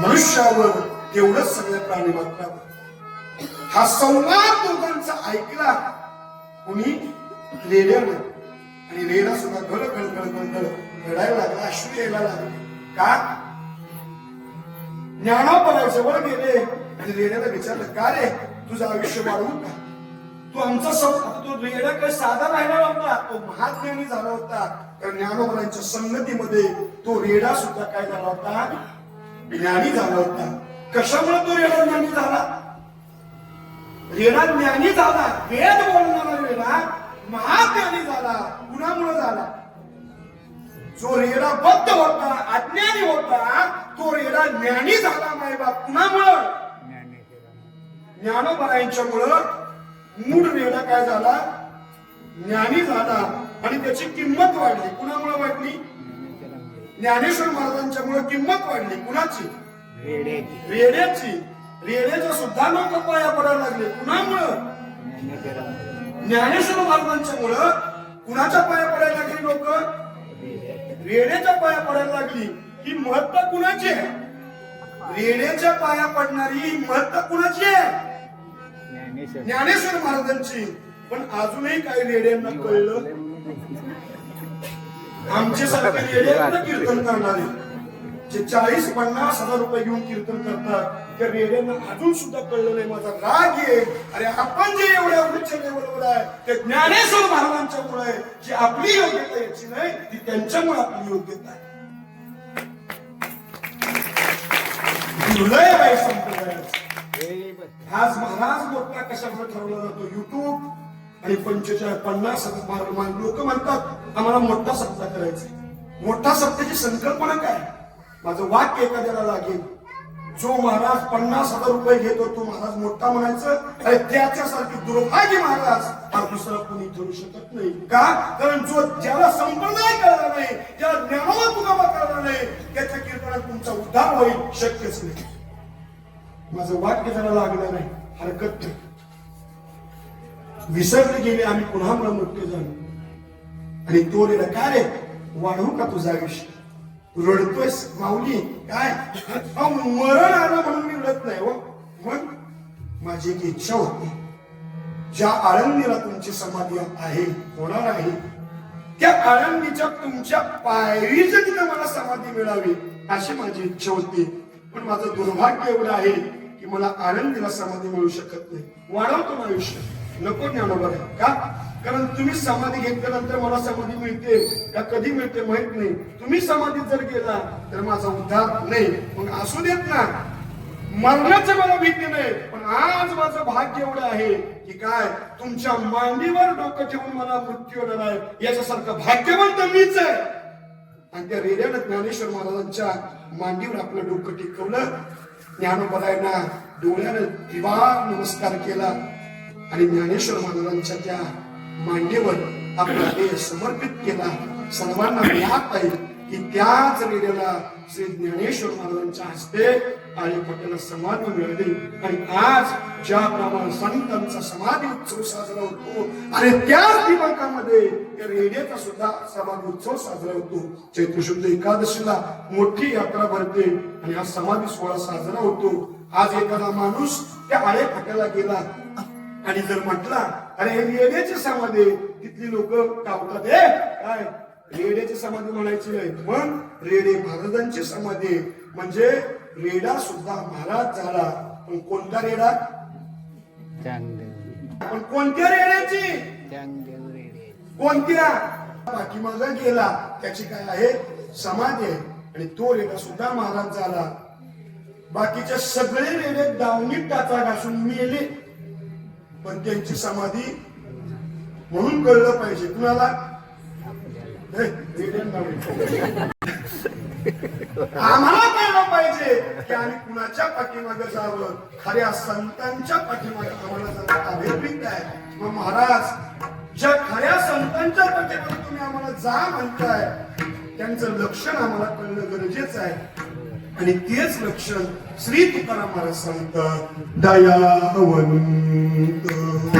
मनुष्यावर तेवढंच सगळ्या प्राणी मात्रावर हा संवाद दोघांचा ऐकला कुणी? रेड्यानं आणि रेडा सुद्धा गळ गळ गळ गळ गळ रडायला लागला अश्रू यायला लागले. का? ज्ञानापणाजवळ गेले. आणि लेण्याला विचारलं का रे? तुझं आयुष्य वाढवू का तू आमचा सौ तो रेडा काही साधा राहिला होता. तो महाज्ञानी झाला होता. तर ज्ञानोबरांच्या संगतीमध्ये तो रेडा सुद्धा काय झाला होता? ज्ञानी झाला होता. कशामुळे तो रेडा ज्ञानी झाला? रेडा ज्ञानी झाला. वेद बोलणारा रेडा महाज्ञानी झाला. कुणामुळे झाला. जो रेडा बद्ध होता अज्ञानी होता तो रेडा ज्ञानी झाला मायबाप कुणामुळं? ज्ञानोबरायांच्यामुळं मूळ रेडा काय झाला? ज्ञानी झाला. आणि त्याची किंमत वाढली. कुणामुळे वाढली? ज्ञानेश्वर महाराजांच्यामुळे किंमत वाढली. कुणाची? रेड्याची रेड्याच्या सुद्धा लोक पाया पडायला लागले. कुणामुळं? ज्ञानेश्वर महाराजांच्या मुळे कुणाच्या पाया पडायला लागली लोक? रेड्याच्या पाया पडायला लागली. ही महत्ता कुणाची आहे? रेड्याच्या पाया पडणारी ही महत्ता कुणाची आहे? ज्ञानेश्वर महाराजांची. पण अजूनही काही रेड्यांना कळलं? आमचे सारखे कीर्तन करणारे. जे चाळीस पन्नास हजार रुपये घेऊन कीर्तन करतात त्या रेड्यांना अजून सुद्धा कळलं नाही. माझा राग आहे. अरे आपण जे एवढ्या उच्च लेवलवर आहे ते ज्ञानेश्वर महाराजांच्या मुळे जी आपली योग्यता याची नाही ती त्यांच्यामुळे आपली योग्यता आहे. आहे संप्रदायाचं. आज महाराज मोठा कशामुळे ठरवला जातो? युट्यूब आणि पंचेचाळीस पन्नास लोक म्हणतात आम्हाला मोठा सप्ताह करायचा आहे. मोठा सप्ताहाची संकल्पना काय? माझं वाक्य एखाद्याला लागेल जो महाराज पन्नास हजार रुपये घेतो तो महाराज मोठा म्हणायचं आणि त्याच्यासारखी दुर्भाग्य महाराज हा दुसरा कोणी ठरू शकत नाही. का? कारण जो ज्याला संप्रदाय कळला नाही ज्याला ज्ञानावर तुकामा कळला नाही त्याच्या कीर्तनात तुमचा उद्धार होईल शक्यच नाही. माझं वाक्य त्याला लागलं नाही हरकत नाही. विसरले गेले आम्ही पुन्हा मला मृत्यू झालो. आणि तो रे काय रे? वाढवू का तुझा आयुष्य रडतोयस? माऊली काय? मरण आलं म्हणून मी रडत नाही हो. मग माझी एक इच्छा होती ज्या आळंदीला तुमची समाधी आहे होणार आहे त्या आळंदीच्या तुमच्या पायरीच तिथे मला समाधी मिळावी अशी माझी इच्छा होती. पण माझं दुर्भाग्य एवढं आहे की मला आनंदीला समाधी मिळू शकत नाही. वाढवतो आयुष्य. नको ज्ञानोबा का? कारण तुम्ही समाधी घेतल्यानंतर मला समाधी मिळते का कधी मिळते माहीत नाही. तुम्ही समाधीत जर गेला तर माझा उद्धार नाही. मग असू देत ना. मरण्याचं मला भीती नाही. पण आज माझं भाग्य एवढं आहे की काय? तुमच्या मांडीवर डोकं ठेवून मला मृत्यू होणार आहे. याच्यासारखं भाग्यवंत तर मीच आहे. आणि त्या रेड्यानं ज्ञानेश्वर महाराजांच्या मांडीवर आपलं डोकं टिकवलं. ज्ञानोबरायांना डोळ्यानं दिवा नमस्कार केला. आणि ज्ञानेश्वर महाराजांच्या त्या मांडीवर आपला देह समर्पित केला. सर्वांना ज्ञात आहे की त्याच वेळेला श्री ज्ञानेश्वर महाराजांच्या हस्ते आणि पटेला समाधी मिळाली. आणि आज ज्याप्रमाणे संतांचा समाधी उत्सव साजरा होतो आणि त्याच दिवसामध्ये त्या रेड्याचा सुद्धा समाधी उत्सव साजरा होतो. चैत्र शुद्ध एकादशीला मोठी यात्रा भरते आणि हा समाधी सोहळा साजरा होतो. आज एखादा माणूस त्या आळे फाट्याला गेला. आणि जर म्हटला अरे हे रेड्याची समाधी तिथली लोक कावतात ए काय? रेड्याची समाधी म्हणायची नाही. मग रेडे महाराजांची समाधी. म्हणजे रेडा सुद्धा महाराज झाला. पण कोणता रेडा? पण कोणत्या रेड्याची? कोणत्या? पाठीमाग गेला. त्याची काय आहे? समाधी आहे. आणि तो रेडा सुद्धा महाराज झाला. बाकीच्या सगळे रेडे दावणीत टाचा घासून मेले. पण त्यांची समाधी म्हणून कळलं पाहिजे. कुणाला? आम्हाला कळलं पाहिजे की आम्ही कुणाच्या पाठीमागे जावं? खऱ्या संतांच्या पाठीमागे आम्हाला जाणं अभिप्रीत आहे. मग महाराज ज्या खऱ्या संतांच्या पाठीमागे तुम्ही आम्हाला जा म्हणताय त्यांचं लक्षण आम्हाला कळणं गरजेचं आहे. आणि तेच लक्षण श्री तुकाराम महाराज सांगतात दयावंत हो.